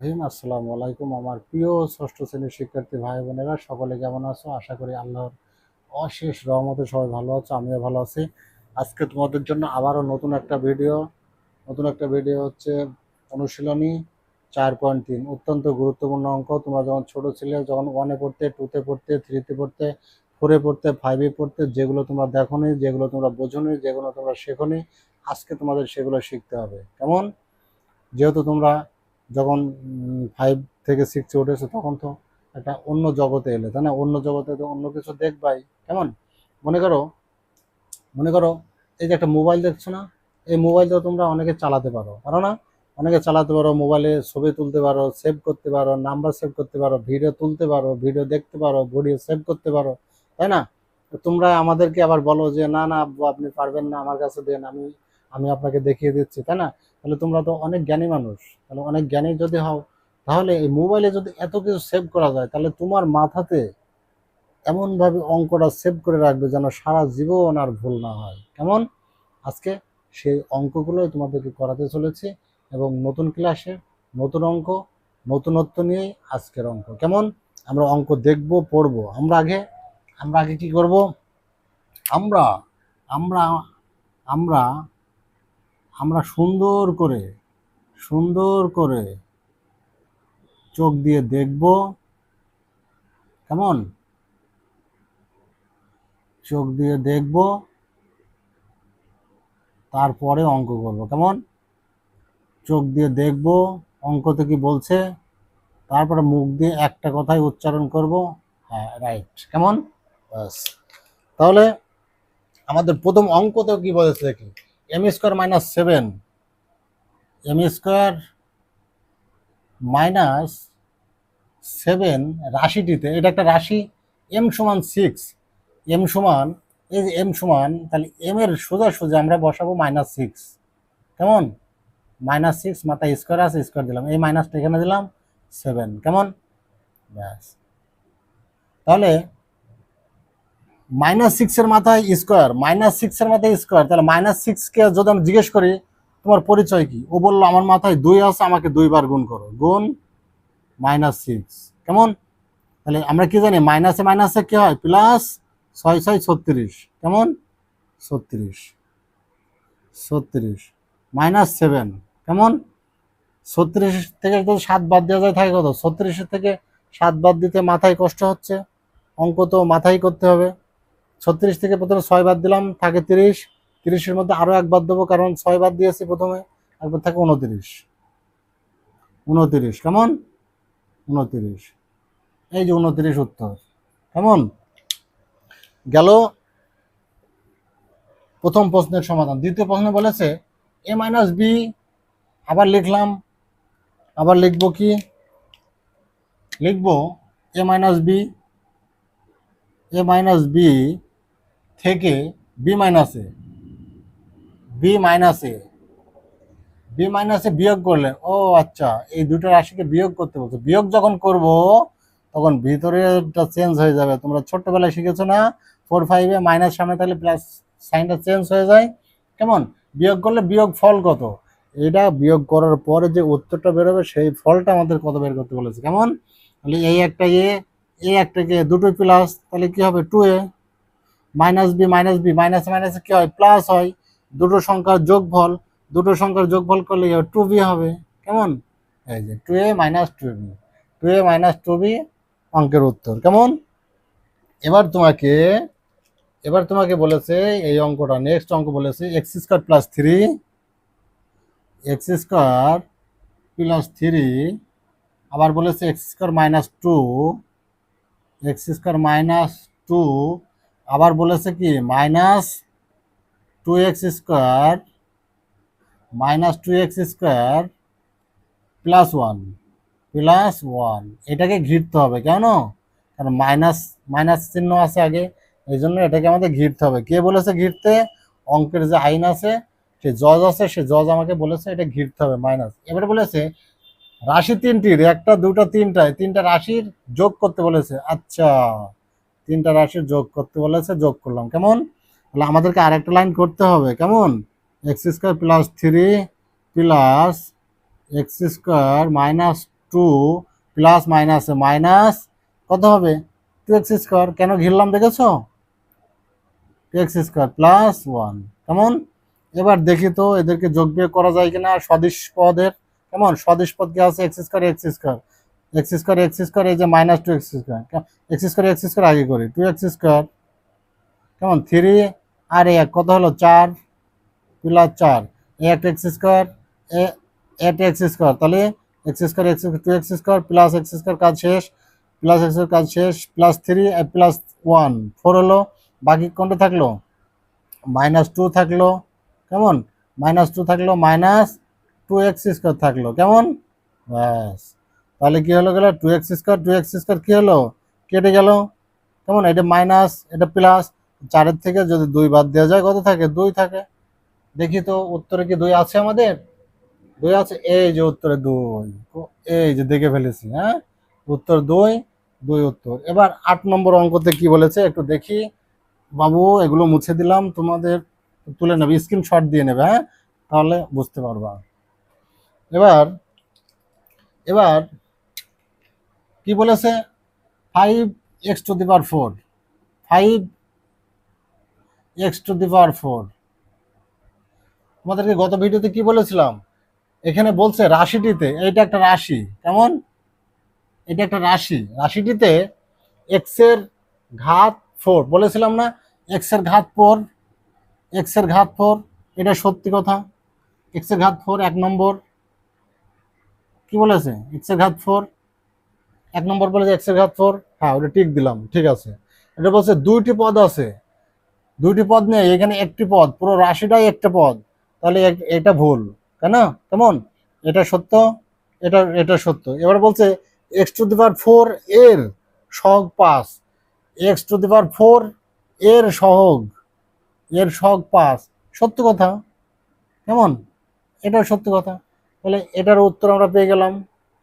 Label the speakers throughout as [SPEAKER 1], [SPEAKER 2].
[SPEAKER 1] রহিম আসসালামু আলাইকুম। আমার প্রিয় ষষ্ঠ শ্রেণির শিক্ষার্থী ভাই বোনেরা, সকলে কেমন আছো? আশা করি আল্লাহর অশেষ রহমতে সবাই ভালো আছো, আমিও ভালো আছি। আজকে তোমাদের জন্য আবারও নতুন একটা ভিডিও, নতুন একটা ভিডিও হচ্ছে অনুশীলনী চার পয়েন্ট তিন। অত্যন্ত গুরুত্বপূর্ণ অঙ্ক। তোমরা যখন ছোট ছিলে, যখন ওয়ানে পড়তে টুতে পড়তে থ্রিতে পড়তে ফোরে পড়তে ফাইভে পড়তে, যেগুলো তোমরা দেখোনি, যেগুলো তোমরা বোঝোনি, যেগুলো তোমরা শেখোনি, আজকে তোমাদের সেগুলো শিখতে হবে। কেমন? যেহেতু তোমরা যখন ফাইভ থেকে সিক্সে উঠেছে, তখন তো একটা অন্য জগতে এলে, তাই না? অন্য জগতে তো অন্য কিছু দেখবাই, কেমন? মনে করো মনে করো, এই যে একটা মোবাইল দেখছ না? এই মোবাইলটা তোমরা অনেকে চালাতে পারো পারো না? অনেকে চালাতে পারো মোবাইলে ছবি তুলতে পারো সেভ করতে পারো নাম্বার সেভ করতে পারো ভিডিও তুলতে পারো ভিডিও দেখতে পারো ভিডিও সেভ করতে পারো, তাই না? তোমরা আমাদেরকে আবার বলো যে, না না আপনি পারবেন না, আমার কাছে দেন, আমি আমি আপনাকে দেখিয়ে দিচ্ছি, তাই না? তাহলে তোমরা তো অনেক জ্ঞানী মানুষ। তাহলে অনেক জ্ঞানী যদি হও, তাহলে এই মোবাইলে যদি এত কিছু সেভ করা যায়, তাহলে তোমার মাথাতে এমনভাবে অঙ্কটা সেভ করে রাখবে যেন সারা জীবন আর ভুল না হয়। কেমন? আজকে সেই অঙ্কগুলোই তোমাদেরকে করাতে চলেছি এবং নতুন ক্লাসে নতুন অঙ্ক, নতুনত্ব নিয়েই আজকের অঙ্ক। কেমন? আমরা অঙ্ক দেখব, পড়ব। আমরা আগে আমরা আগে কি করব? আমরা আমরা আমরা আমরা সুন্দর করে সুন্দর করে চোখ দিয়ে দেখব। কেমন? চোখ দিয়ে দেখব। তারপরে অঙ্ক করব। কেমন? চোখ দিয়ে দেখব। অঙ্কতে কি বলছে? তারপরে মুখ দিয়ে একটা কথাই উচ্চারণ করব। হ্যাঁ রাইট। কেমন? তাহলে আমাদের প্রথম অঙ্কতে কি বলেছে দেখি। M square minus seven M square minus seven রাশিটিতে, এটা একটা রাশি এম সমান সিক্স এম সমান, এই যে এম সমান, তাহলে এম এর সোজা সোজা আমরা বসাবো মাইনাস সিক্স কেমন? মাইনাস সিক্স মাথায় স্কোয়ার আছে, স্কোয়ার দিলাম, এই মাইনাসটা এখানে দিলাম সেভেন কেমন? ব্যাস। তাহলে মাইনাস সিক্সের মাথায় স্কোয়ার মাইনাস সিক্সের মাথায় স্কোয়ার তাহলে মাইনাস সিক্সকে যদি আমি জিজ্ঞেস করি, তোমার পরিচয় কি? ও বলল, আমার মাথায় দুই আছে, আমাকে দুইবার গুণ করো। গুণ মাইনাস সিক্স কেমন? তাহলে আমরা কি জানি, মাইনাসে মাইনাসে কি হয়? প্লাস ছয় ছয় ছত্রিশ। কেমন? ছত্রিশ। ছত্রিশ। মাইনাস সেভেন কেমন? ছত্রিশ থেকে যদি সাত বাদ দেওয়া যায়, থাকে কত? ছত্রিশের থেকে সাত বাদ দিতে মাথায় কষ্ট হচ্ছে। অঙ্ক তো মাথায় করতে হবে। ছত্রিশ থেকে প্রথমে ছয় বাদ দিলাম, থাকে তিরিশ। তিরিশের মধ্যে আরও এক বাদ দেবো, কারণ ছয় বাদ দিয়েছি প্রথমে একবার থাকে উনতিরিশ। উনতিরিশ, কেমন? উনতিরিশ। এই যে উনতিরিশ উত্তর, কেমন? গেল প্রথম প্রশ্নের সমাধান। দ্বিতীয় প্রশ্নে বলেছে, এ মাইনাস বি আবার লিখলাম। আবার লিখব কি? লিখব, A minus B A minus B থেকে B minus B minus B মাইনাসে বিয়োগ করলে, ও আচ্ছা এই দুটো রাশিকে বিয়োগ করতে বলছে। বিয়োগ যখন করব, তখন ভিতরেটা চেঞ্জ হয়ে যাবে। তোমরা ছোট্টবেলায় শিখেছো না? ফোর ফাইভে মাইনাস সামনে থাকলে প্লাস সাইনটা চেঞ্জ হয়ে যায়। কেমন? বিয়োগ করলে বিয়োগ ফল কত? এটা বিয়োগ করার পরে যে উত্তরটা বেরোবে, সেই ফলটা আমাদের কত বের করতে বলেছে। কেমন? তাহলে এই একটা এ এই একটা কে, দুটো প্লাস তাহলে কি হবে? Two A minus B minus B, minus মাইনাসে কি হয়? প্লাস হয়। দুটো সংখ্যার যোগফল, দুটো সংখ্যার যোগফল করলে টু বি হবে। কেমন? এই যে two A minus two B. Two A minus two B অঙ্কের উত্তর। কেমন? এবার তোমাকে এবার তোমাকে বলেছে, এই অঙ্কটা নেক্সট অঙ্ক বলেছে X square plus three X square plus three আবার বলেছে X square minus two X square minus two আবার বলেছে কি minus two X square minus two X square plus one plus one এটাকে ঘিরতে হবে কেন? কারণ মাইনাস মাইনাস চিহ্ন আছে আগে, এই জন্য এটাকে আমাদের ঘিরতে হবে। কে বলেছে ঘিরতে? অঙ্কের যে আইন আছে সে জজ আছে, সে জজ আমাকে বলেছে এটা ঘিরতে হবে মাইনাস এবারে বলেছে, রাশি তিনটির, একটা, দুটো, তিনটায়, তিনটা রাশির যোগ করতে বলেছে। আচ্ছা। তিনটা রাশির যোগ করতে বলেছে, যোগ করলাম। কেমন? তাহলে আমাদেরকে আরেকটা লাইন করতে হবে। কেমন? X square plus three plus X square minus two plus মাইনাসে মাইনাস কত হবে? টু এক্স স্কোয়ার কেন ঘিরলাম দেখেছ? Two X square plus one কেমন? এবার দেখি তো এদেরকে যোগ বিয়োগ করা যায় কিনা। সদিশ পদের। কেমন? সদিশ পদ কি আছে? X square X square X square X square, এই যে minus two X square. X square X square, আগে করি। Two X square. কেমন? থ্রি আর এক, কত হলো? চার প্লাস চার। এ একটা এক্স স্কোয়ার, এ একটা এক্স স্কোয়ার। তাহলে X square, X two X square plus X square কাজ শেষ। প্লাস এক্স কাজ শেষ plus three plus one four হলো, বাকি কোনটা থাকল? মাইনাস টু থাকল। কেমন? মাইনাস টু থাকল মাইনাস টু এক্স স্কোয়ার থাকল। কেমন? ব্যাস। তাহলে কি হলো গেল? Two X square two X square কী হলো? কেটে গেল। কেমন? এটা মাইনাস এটা প্লাস চারের থেকে যদি দুই বাদ দেওয়া যায়, কত থাকে? দুই থাকে। দেখি তো, উত্তরে কি দুই আছে আমাদের? দুই আছে। এই যে উত্তরে দুই। এই যে দেখে ফেলেছি হ্যাঁ? উত্তর দুই দুই উত্তর। এবার আট নম্বর অঙ্কতে কি বলেছে? একটু দেখি। বাবু, এগুলো মুছে দিলাম, তোমাদের তুলে নেবে স্ক্রিনশট দিয়ে নেবে হ্যাঁ? তাহলে বুঝতে পারবা। এবার এবার কি বলেছে? Five X to the power four five X to the power four তোমাদেরকে গত ভিডিওতে কি বলেছিলাম? এখানে বলছে রাশিটিতে, এইটা একটা রাশি। কেমন? এটা একটা রাশি। রাশিটিতে এক্সের ঘাত ফোর বলেছিলাম না এক্সের ঘাত ফোর এক্সের ঘাত ফোর এটা সত্যি কথা। এক্সের ঘাত ফোর এক নম্বর। কি বলেছে? এক্সের ঘাত ফোর এক নম্বর বলেছে এক্সের ঘাত ফোর হ্যাঁ ওটা টিক দিলাম, ঠিক আছে। এটা বলছে দুইটি পদ আছে। দুইটি পদ নেই এখানে একটি পদ, পুরো রাশিটাই একটা পদ। তাহলে এটা ভুল, তাই না? কেমন? এটা সত্য, এটা এটা সত্য। এবার বলছে X to the power four এর সহগ পাঁচ। X to the power four এর সহগ এর সহগ পাঁচ। সত্য কথা? কেমন? এটা সত্য কথা। তাহলে এটার উত্তর আমরা পেয়ে গেলাম।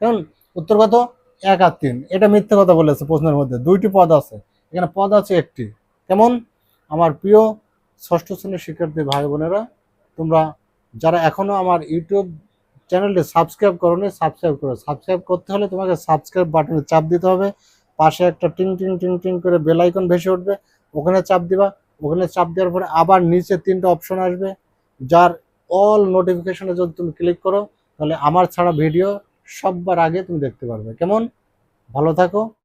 [SPEAKER 1] কেমন? উত্তর কত? এক আর তিন। এটা মিথ্যে কথা বলেছে প্রশ্নের মধ্যে। দুইটি পদ আছে। এখানে পদ আছে একটি। কেমন? আমার প্রিয় ষষ্ঠ শ্রেণির শিক্ষার্থী ভাই বোনেরা, তোমরা যারা এখনও আমার ইউটিউব চ্যানেলটি সাবস্ক্রাইব করোনি, সাবস্ক্রাইব করো। সাবস্ক্রাইব করতে হলে তোমাকে সাবস্ক্রাইব বাটনে চাপ দিতে হবে। পাশে একটা টিং টিং টিং টিং করে বেল আইকন ভেসে উঠবে। ওখানে চাপ দিবা। ওখানে চাপ দেওয়ার পরে আবার নিচে তিনটা অপশন আসবে। যার অল নোটিফিকেশনে যদি তুমি ক্লিক করো, তাহলে আমার ছাড়া ভিডিও সববার আগে তুমি দেখতে পারবে। কেমন? ভালো থাকো।